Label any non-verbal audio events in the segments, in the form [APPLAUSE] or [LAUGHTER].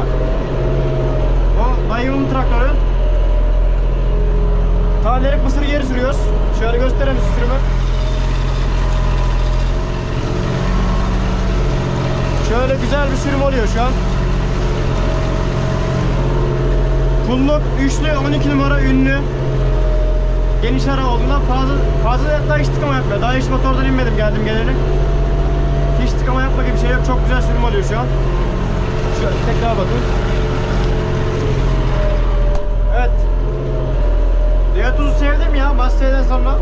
var. O dayımın traktörü. Tanelik mısır geri sürüyoruz. Şöyle göstereyim size sürümü. Şöyle güzel bir sürüm oluyor şu an. Pulluk üçlü 12 numara ünlü. Geniş ara olduğundan fazla fazla daha hiç tıkama yapmıyor. Daha hiç motordan inmedim geldim geleli. Hiç tıkama yapma gibi bir şey yok. Çok güzel sürüm oluyor şu an. Şöyle tekrar bakın. Evet. Diyatuz'u sevdim ya Maste'den sonra.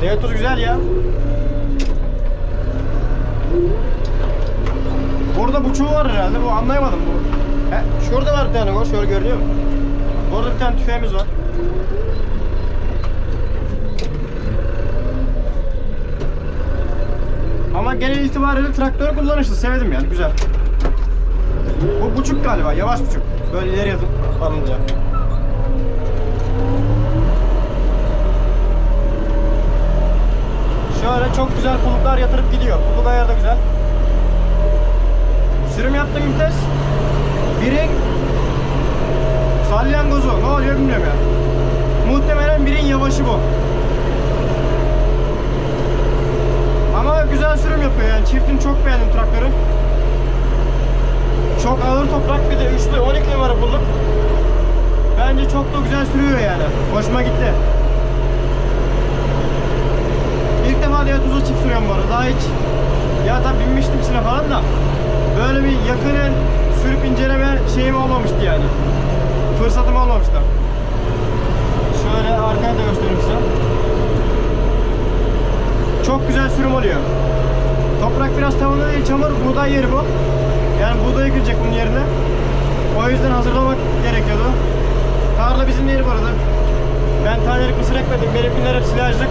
Diyatuz güzel ya. Burada buçuğu var herhalde. Bu anlayamadım bu. He, şurada var bir tane var. Şöyle görünüyor mu? Orada bir tane tüfeğimiz var. Ama genel itibariyle traktör kullanışlı. Sevdim yani. Güzel. Bu buçuk galiba. Yavaş buçuk. Böyle ileri yatıp alınca. Şöyle çok güzel kuluplar yatırıp gidiyor. Kuluk ayarı da güzel. Sürüm yaptığım vites birin salyangozu ne oluyor bilmiyorum ya. Muhtemelen birin yavaşı bu. Ama güzel sürüm yapıyor yani. Çiftini çok beğendim traktörü. Çok ağır toprak bir de üçlü 12 numara bulduk. Bence çok da güzel sürüyor yani. Hoşuma gitti. İlk defa Lea Tuzla çift sürüyorum bu arada. Daha hiç ya tabi binmiştim içine falan da böyle bir yakının sürüp inceleme şeyim olmamıştı yani. Fırsatım olmamıştı. Şöyle arkaya da göstereyim size. Çok güzel sürüm oluyor. Toprak biraz tavanda değil, çamur, buğday yeri bu. Yani buğday ekilecek bunun yerine. O yüzden hazırlamak gerekiyordu. Tarla bizim yeri bu arada. Ben tanelik mısır ekmedim. Benimkiler hep silajlık.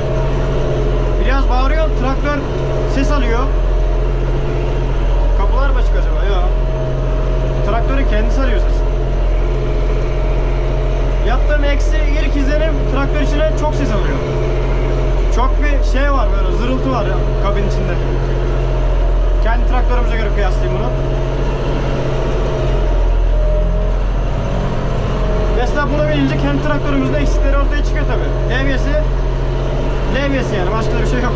Biraz bağırıyor, traktör ses alıyor. Kapılar mı açık acaba? Yok. Traktörün kendisi alıyor ses. Yaptığım eksi ilk izlenim traktör içine çok ses alıyor. Çok bir şey var böyle zırıltı var ya kabin içinde. Kendi traktörümüze göre kıyaslayayım bunu. Mesela buna binince kendi traktörümüzün eksikleri ortaya çıkıyor tabi. Levyesi, levyesi yani başka bir şey yok.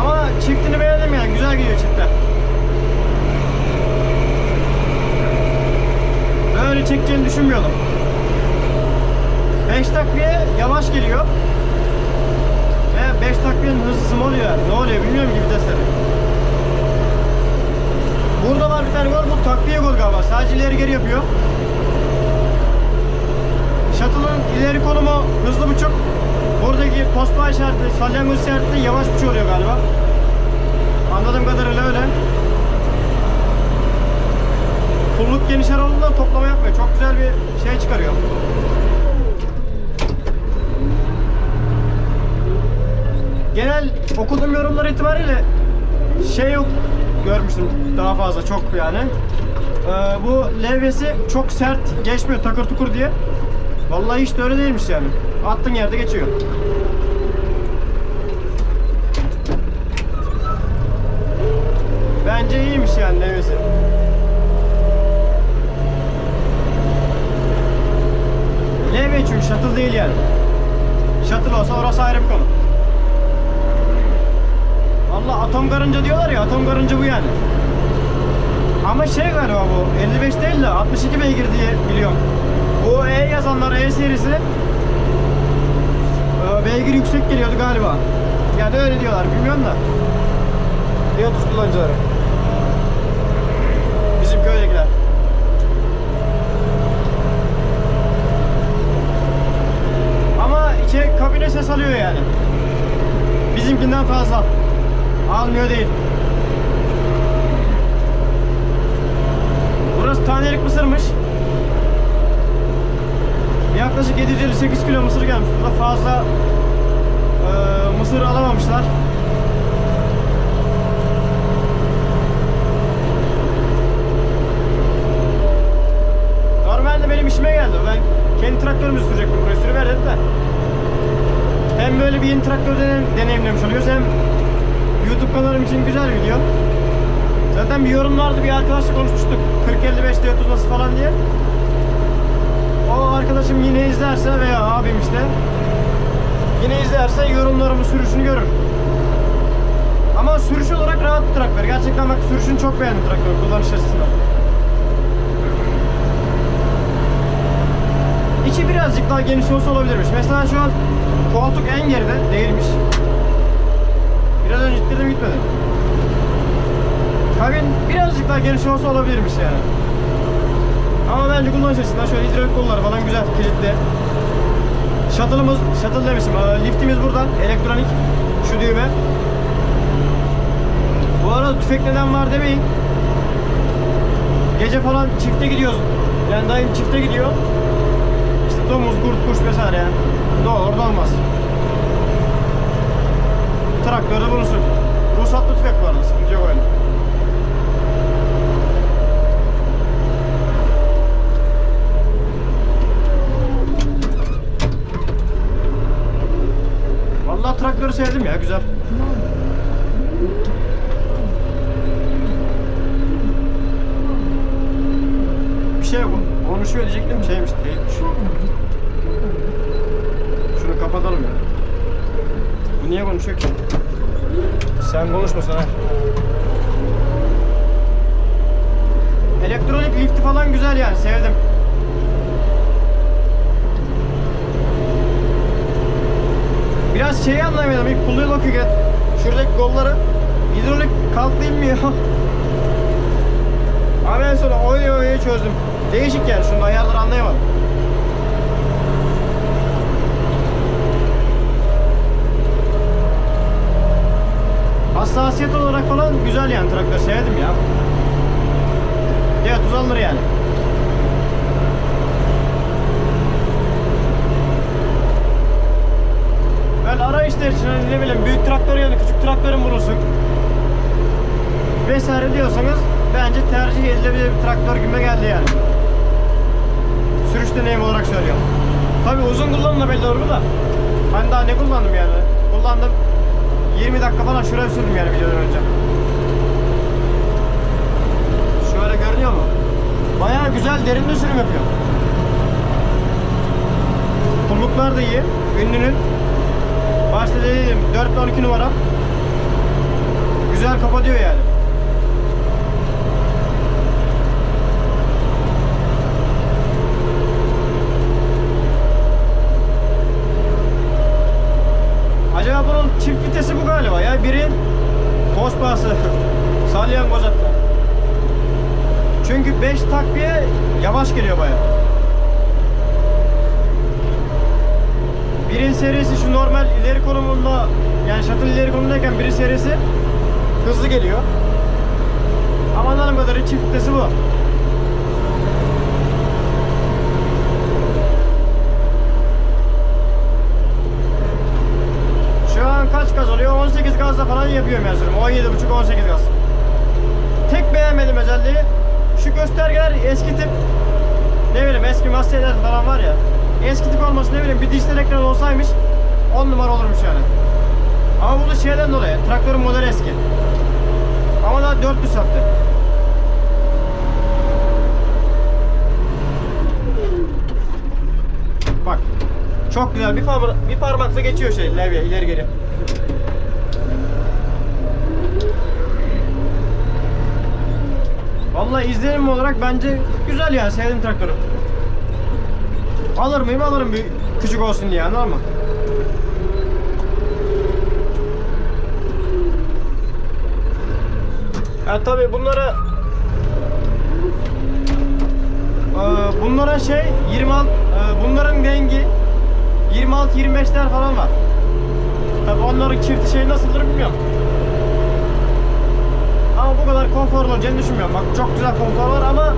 Ama çiftini beğendim yani güzel gidiyor çiftler. Böyle çekeceğini düşünmüyordum. 5 takviye yavaş geliyor. Ve 5 takviyenin mı oluyor? Ne oluyor bilmiyorum ki vitesleri. Burada var bir tane gol bu takviye gol galiba. Sadece ileri geri yapıyor. Shuttle'ın ileri konumu hızlı buçuk. Buradaki tosbağa işareti, salyangoz işareti yavaş buçuk oluyor galiba. Anladığım kadarıyla öyle. Pulluk geniş olduğundan toplama yapmıyor. Çok güzel bir şey çıkarıyor. Genel okuduğum yorumlar itibariyle şey yok görmüştüm daha fazla çok yani. Ee, bu levyesi çok sert geçmiyor takır tukur diye. Vallahi hiç de öyle değilmiş yani. Attığın yerde geçiyor. Bence iyiymiş yani levyesi. Levye çünkü shuttle değil yani. Shuttle olsa orası ayrı bir konu. Valla atom karınca diyorlar ya atom karınca bu yani. Ama şey galiba bu 55 değil de 62 beygir diye biliyorum. Bu E yazanlar E serisi e, beygir yüksek geliyordu galiba. Yani öyle diyorlar bilmiyorum da. Lotus kullanıcıları. Bizim köydekiler. Ama içe kabine ses alıyor yani. Bizimkinden fazla. Almıyor değil. Burası tanelik mısırmış. Yaklaşık 758 kilo mısır gelmiş. Burada fazla e, mısır alamamışlar. Normalde benim işim işime geldi. Ben kendi traktörümü sürecektim buraya sürüver dedi de. Hem böyle bir yeni traktör deneyim, deneyimlemiş oluyoruz hem YouTube kanalım için güzel video. Zaten bir yorumlarda bir arkadaşla konuşmuştuk. 40-55 D30 nasıl falan diye. O arkadaşım yine izlerse veya abim işte yine izlerse yorumlarımı sürüşünü görür. Ama sürüş olarak rahat bir traktör. Gerçekten bak sürüşünü çok beğendim traktör kullanış açısından. İçi birazcık daha geniş olsa olabilirmiş. Mesela şu an koltuk en geride değilmiş. Biraz önce gittim gitmedi. Kabin birazcık daha geniş olsa olabilirmiş yani. Ama bence kullanış açısından şöyle hidrolik kolları falan güzel kilitli. Shuttle'ımız, shuttle demişim, e, liftimiz burada, elektronik, şu düğme. Bu arada tüfek neden var demeyin. Gece falan çifte gidiyoruz. Yani dayım çifte gidiyor. İşte domuz, kurt, kuş vesaire yani. Doğal orada olmaz. Traktörde bulunsun. Ruhsatlı tüfek var arada, sıkıntı yok öyle. Vallahi traktörü sevdim ya, güzel. Bir şey konuşuyor diyecektim, şeymiş, değilmiş. Şunu kapatalım ya. Bu niye konuşuyor ki? Sen konuşma ha. Elektronik lifti falan güzel yani, sevdim. Biraz şeyi anlayamadım. İlk pulluyu bakıyor. Şuradaki kolları hidrolik kalktı inmiyor. Ama en sonra oy oy çözdüm. Değişik yani şunun ayarları anlayamadım. Hassasiyet olarak falan güzel yani traktör sevdim ya. Evet uzanır yani. Ben arayışlar için hani ne bileyim büyük traktör yani küçük traktörün bulunsun. Vesaire diyorsanız bence tercih edilebilir bir traktör gibi geldi yani. Sürüş deneyimi olarak söylüyorum. Tabi uzun kullanımla belli olur da. Ben daha ne kullandım yani? Kullandım 20 dakika falan şuraya sürdüm yani videodan önce. Şöyle görünüyor mu? Bayağı güzel derin bir sürüm yapıyor. Pulluklar da iyi. Ünlünün Başta dedim 4 ile 12 numara. Güzel kapatıyor yani. Acaba bunun çift vitesi bu galiba ya. Biri tospası. Salyangoz hatta. Çünkü 5 takviye yavaş geliyor bayağı. Birin serisi şu normal ileri konumunda yani shuttle ileri konumundayken birin serisi hızlı geliyor. Ama anladığım kadarıyla çift bu. Şu an kaç gaz oluyor? 18 gazla falan yapıyorum yazıyorum. 17.5 18 gaz. Tek beğenmedim özelliği şu göstergeler eski tip ne bileyim eski Master'ler falan var ya eski tip olması ne bileyim bir dijital ekran olsaymış 10 numara olurmuş yani. Ama bu da şeyden dolayı traktörün modeli eski. Ama daha 400 sattı. Bak. Çok güzel bir parmak bir parmakla geçiyor şey levye ileri geri. Vallahi izlenim olarak bence güzel yani sevdim traktörü. Alır mıyım alırım bir küçük olsun diye anladın mı? Ya tabi bunlara Ee, bunlara şey 26 e, bunların rengi 26 25'ler falan var. Tabi onların çift şey nasıldır bilmiyorum. Ama bu kadar konforlu olacağını düşünmüyorum. Bak çok güzel konfor var ama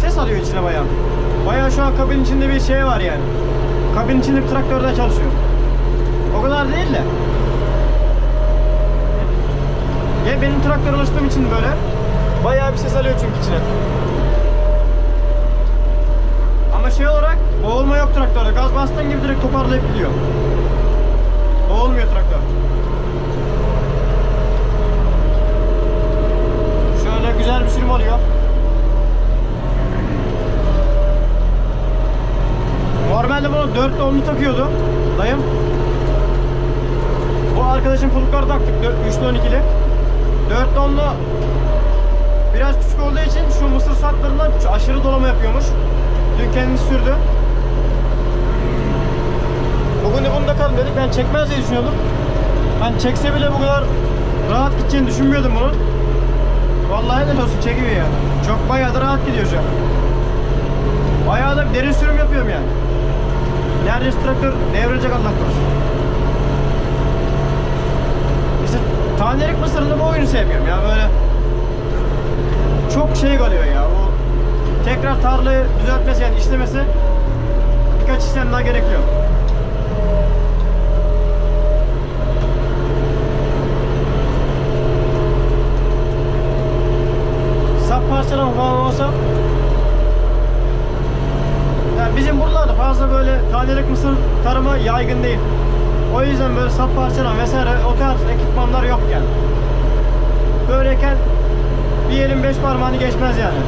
ses alıyor içine bayağı. Bayağı şu an kabin içinde bir şey var yani. Kabin içinde bir traktörde çalışıyor. O kadar değil de. Ya benim traktör alıştığım için böyle bayağı bir ses alıyor çünkü içine. Gaz bastığın gibi direkt toparlayıp gidiyor. Boğulmuyor traktör. 4 ile 10'lu takıyordu dayım. Bu arkadaşın kulukları taktık 3 ile 12'li. 4 ile biraz küçük olduğu için şu mısır saklarından aşırı dolama yapıyormuş. Dün kendisi sürdü. Bugün de bunu da kalın dedik. Ben çekmez diye düşünüyordum. Hani çekse bile bu kadar rahat gideceğini düşünmüyordum bunun. Vallahi helal olsun çekiyor yani. Çok bayağı da rahat gidiyor şu an. Bayağı da derin sürüm yapıyorum yani. Neredeyse traktör devrilecek Allah korusun. İşte tanelik mısırında bu oyunu sevmiyorum ya böyle çok şey kalıyor ya bu tekrar tarlayı düzeltmesi yani işlemesi birkaç işlem daha gerekiyor. Sap parçalama falan olsa yani bizim buralarda fazla böyle tanelik mısır tarımı yaygın değil. O yüzden böyle sap parçalama vesaire o tarz ekipmanlar yok yani. Böyleyken bir elin beş parmağını geçmez yani.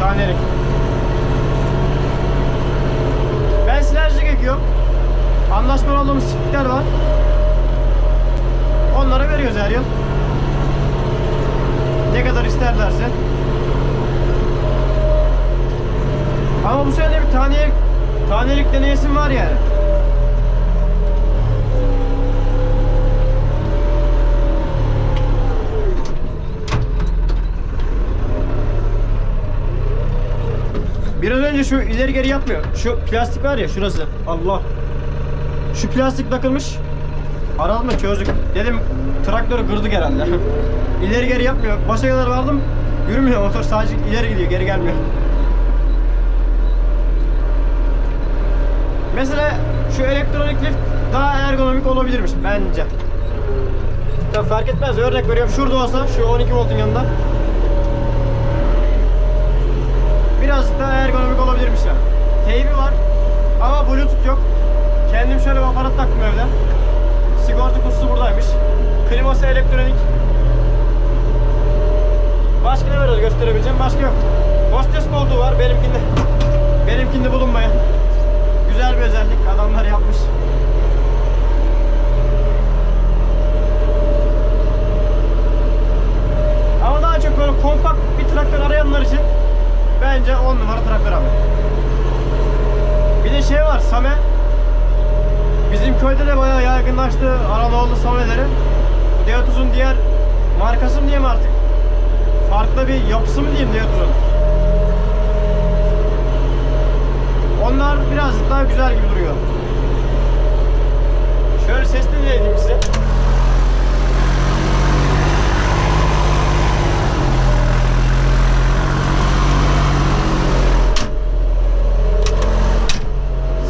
Tanelik. Ben sinerjik ekiyorum. Anlaşmalı olduğumuz çiftlikler var. Onlara veriyoruz her yıl. Ne kadar isterlerse. Ama bu sene de bir tanelik, tanelik deneyesim var yani. Biraz önce şu ileri geri yapmıyor. Şu plastik var ya şurası. Allah. Şu plastik takılmış. Aradım çözdük. Dedim traktörü kırdık herhalde. [LAUGHS] ileri geri yapmıyor. Başa kadar vardım. Yürümüyor motor sadece ileri gidiyor geri gelmiyor. Mesela şu elektronik lift daha ergonomik olabilirmiş bence. Tabii fark etmez. Örnek veriyorum şurada olsa şu 12 voltun yanında birazcık daha ergonomik olabilirmiş yani. Teybi var ama bluetooth yok. Kendim şöyle bir aparat taktım evde. Sigorta kutusu buradaymış. Kliması elektronik. Başka ne var gösterebileceğim? Başka yok. Hostes koltuğu var benimkinde. Benimkinde bulunmayan. Güzel bir özellik. Adamlar yapmış. Ama daha çok böyle kompakt bir traktör arayanlar için bence 10 numara traktör abi. Bir de şey var Same. Bizim köyde de bayağı yaygınlaştı Anadolu Sameleri. Bu Deatuz'un diğer markası mı diyeyim artık? Farklı bir yapısı mı diyeyim Deatuz'un? Onlar birazcık daha güzel gibi duruyor. Şöyle sesini dinleyelim size.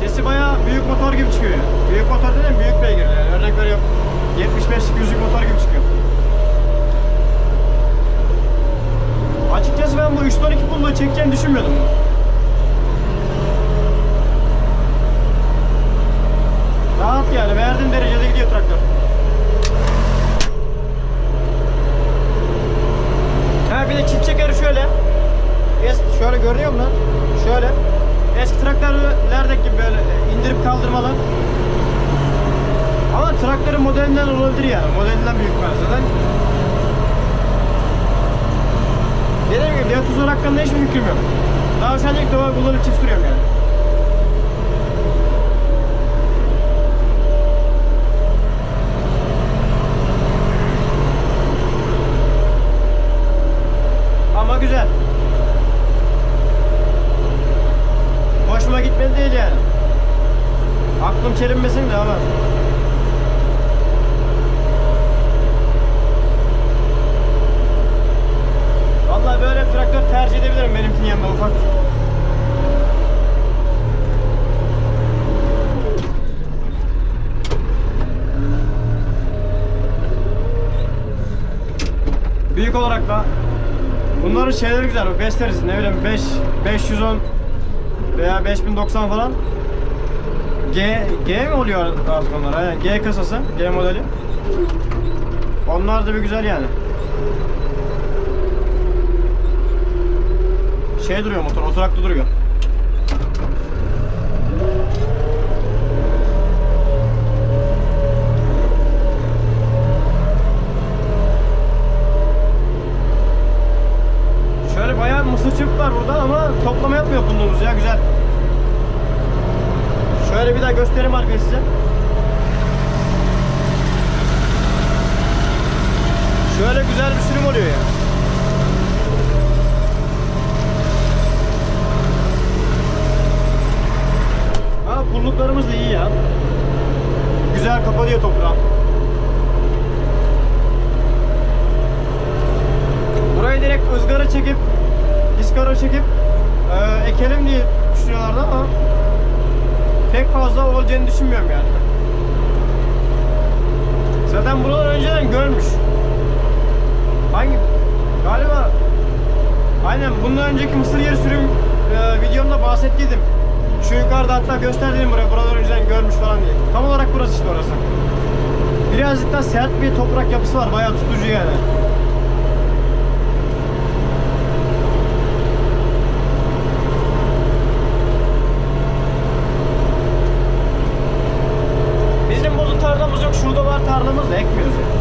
Sesi bayağı büyük motor gibi çıkıyor. Büyük motor dedim büyük beygirli yani. Örnek veriyorum 75'lik yüzlük motor gibi çıkıyor. Açıkçası ben bu 3 ton 2 pulluğu çekeceğini düşünmüyordum. Rahat yani verdiğin derecede gidiyor traktör. Ha bir de çift çekeri şöyle. Es şöyle görünüyor mu lan? Şöyle. Eski traktörlerdeki gibi böyle indirip kaldırmalı. Ama traktörün modelinden olabilir yani. Modelinden büyük var zaten. Dediğim gibi Deatuz'un hakkında hiçbir fikrim yok. Daha şu an ilk defa kullanıp çift sürüyorum yani. Ama güzel. Hoşuma gitmedi değil yani. Aklım çelinmesin de ama. Vallahi böyle bir traktör tercih edebilirim benimkinin yanında ufak. Büyük olarak da bunların şeyleri güzel. Besleriz ne bileyim 5 510 veya 5090 falan. G, G mi oluyor artık onlar? Aynen G kasası, G modeli. Onlar da bir güzel yani. Şey duruyor motor, oturaklı duruyor. Şöyle bayağı mısır çöp var burada ama toplama yapmıyor bulduğumuz ya güzel. Şöyle bir daha göstereyim arkadaşlar size. Şöyle güzel bir sürüm oluyor ya. Ha pulluklarımız da iyi ya. Güzel kapatıyor toprağı. Burayı direkt ızgara çekip, iskara çekip e, ekelim diye düşünüyorlardı ama pek fazla olacağını düşünmüyorum yani. Zaten buralar önceden görmüş. Hangi? Galiba aynen bundan önceki mısır yeri sürüm e, videomda bahsettiydim. Şu yukarıda hatta gösterdim buraya buralar önceden görmüş falan diye. Tam olarak burası işte orası. Birazcık da sert bir toprak yapısı var bayağı tutucu yani. Bizim burada tarlamız yok. Şurada da ekmiyoruz yani.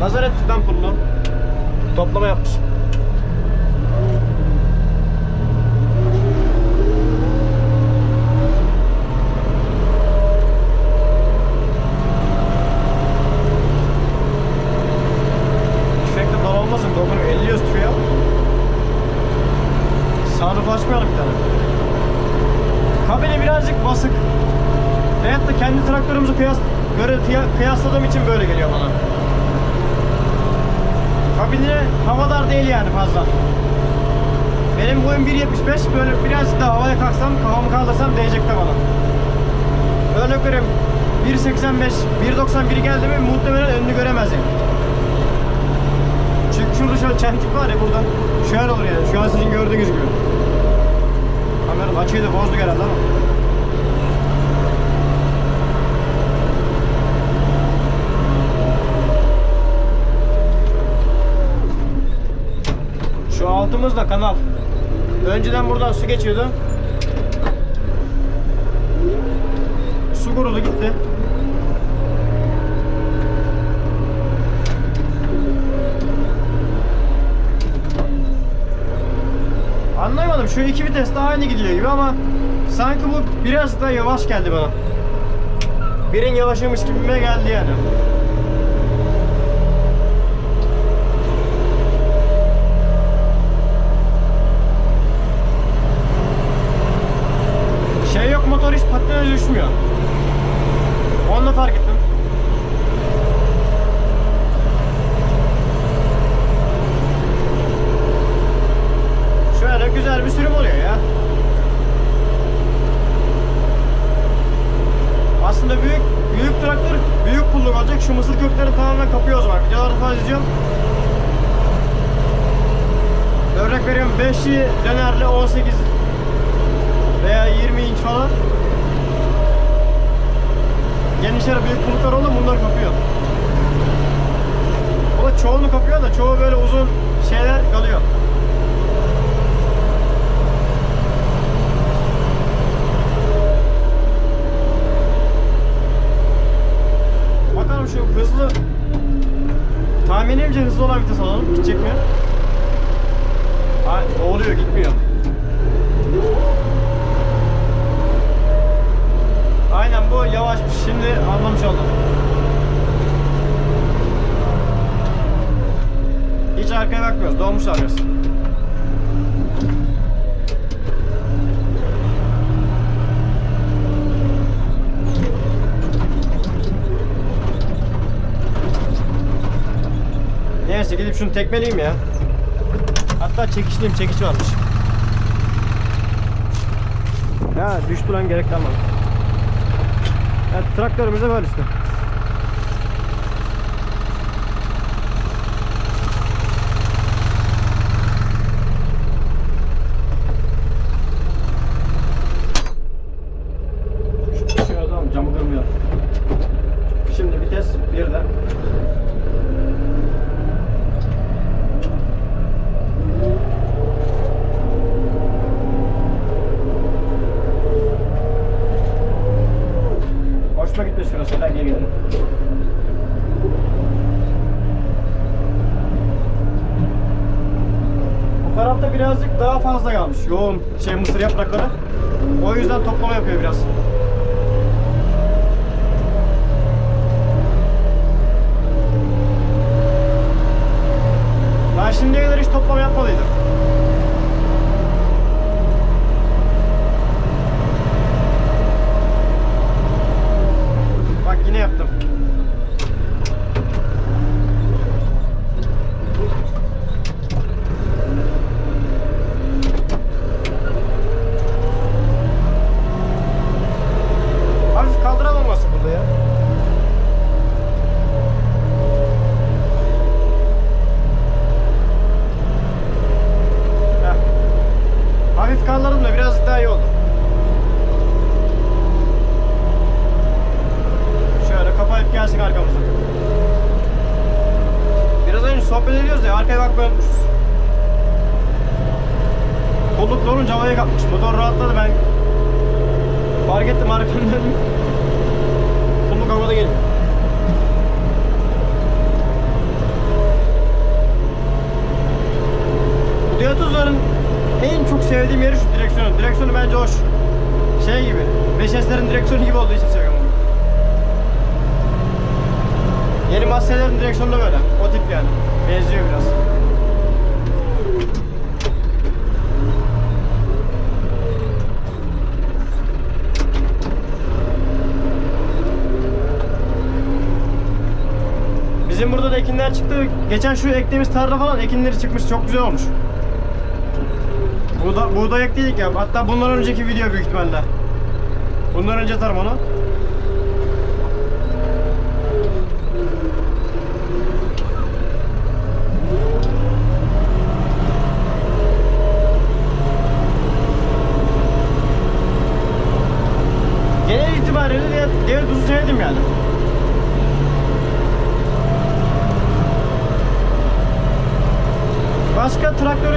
Nazar ettikten pullu. Toplama yapmış. Tüfekle dal olmasın. Dokunup elliyoruz tüfeği. Sunroof açmayalım bir tane. Kabini birazcık basık. Veyahut da kendi traktörümüzü kıyas, göre tiya- kıyasladığım için böyle geliyor bana. Kabini havadar değil yani fazla. Benim boyum 1.75 böyle birazcık daha havaya kalksam kafamı kaldırsam değecek de bana. Örnek vereyim 1.85 1.91 geldi mi muhtemelen önünü göremez. Çünkü şurada şöyle çentik var ya buradan şöyle olur yani şu an sizin gördüğünüz gibi. Kameranın açıyı da bozduk herhalde ama. Altımız da kanal. Önceden buradan su geçiyordu. Su kurudu gitti. Anlayamadım. Şu iki vites de aynı gidiyor gibi ama sanki bu biraz da yavaş geldi bana. Birin yavaşıymış gibime geldi yani. Motor hiç patinaj düşmüyor. Onu da fark ettim. Şöyle güzel bir sürüm oluyor ya. Aslında büyük büyük traktör büyük pulluk olacak. Şu mısır köklerini tamamen kapıyor o zaman. Videoları falan izliyorum. Örnek veriyorum 5'i dönerli 18 veya 20 inç falan. Genişlere büyük pulluklar oldu bunlar kapıyor. O da çoğunu kapıyor da çoğu böyle uzun şeyler kalıyor. Bakalım şu hızlı tahminimce hızlı olan vites alalım. Gidecek mi? Ha, oluyor gitmiyor. Aynen bu yavaşmış. Şimdi anlamış oldum. Bakmıyoruz. Dolmuş arkası. Neyse gidip şunu tekmeleyeyim ya. Hatta çekişliyim çekiç varmış. Ya düştü lan gerek kalmadı. Evet, traktörümüz de böyle işte. Bu tarafta birazcık daha fazla kalmış. Yoğun mısır yaprakları. O yüzden toplama yapıyor biraz. Ben şimdiye kadar hiç toplama yapmalıydım. Bak yine yaptım. Hafif kaldıramaması burada ya. Heh. Hafif kaldırdım da birazcık daha iyi oldu. Şöyle kapayıp gelsin arkamıza. Biraz önce arkaya bakmayı unutmuşuz. Kolluk dolunca havaya kalkmış. Motor rahatladı ben fark ettim arkamdan. [LAUGHS] Kolluk havada geliyor. Diyatuzların en çok sevdiğim yeri şu direksiyonu. Direksiyonu bence hoş. Şey gibi. 5S'lerin direksiyonu gibi olduğu için seviyorum bunu. Yeni Massey'lerin direksiyonu da böyle. O tip yani. Benziyor biraz. Bizim burada da ekinler çıktı. Geçen şu ektiğimiz tarla falan ekinleri çıkmış. Çok güzel olmuş. Buğda, buğday ektiydik ya. Hatta bundan önceki video büyük ihtimalle. Bundan önce atarım onu. Genel itibariyle tuzu sevdim yani. Başka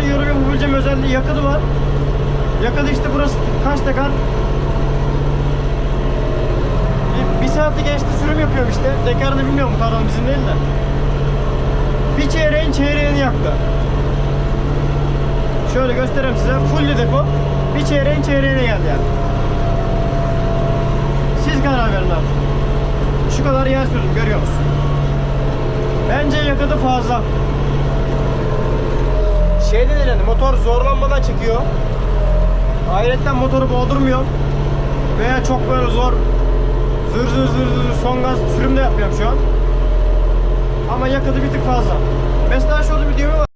yorum yapabileceğim özelliği yakıtı var. Yakıtı işte burası kaç dekar? Bir, bir saati geçti sürüm yapıyorum işte. Dekarını bilmiyorum tarlanın bizim değil de. Bir çeyreğin çeyreğini yaktı. Şöyle göstereyim size. Full depo. Bir çeyreğin çeyreğine geldi yani. Verin artık. Şu kadar yer sürdüm görüyor musun? Bence yakıtı fazla. Şeyde değil yani motor zorlanmadan çıkıyor. Ayrıca motoru boğdurmuyor. Veya çok böyle zor zır zır zır zır son gaz sürüm de yapmıyorum şu an. Ama yakıtı bir tık fazla. Mesela şurada bir düğme var.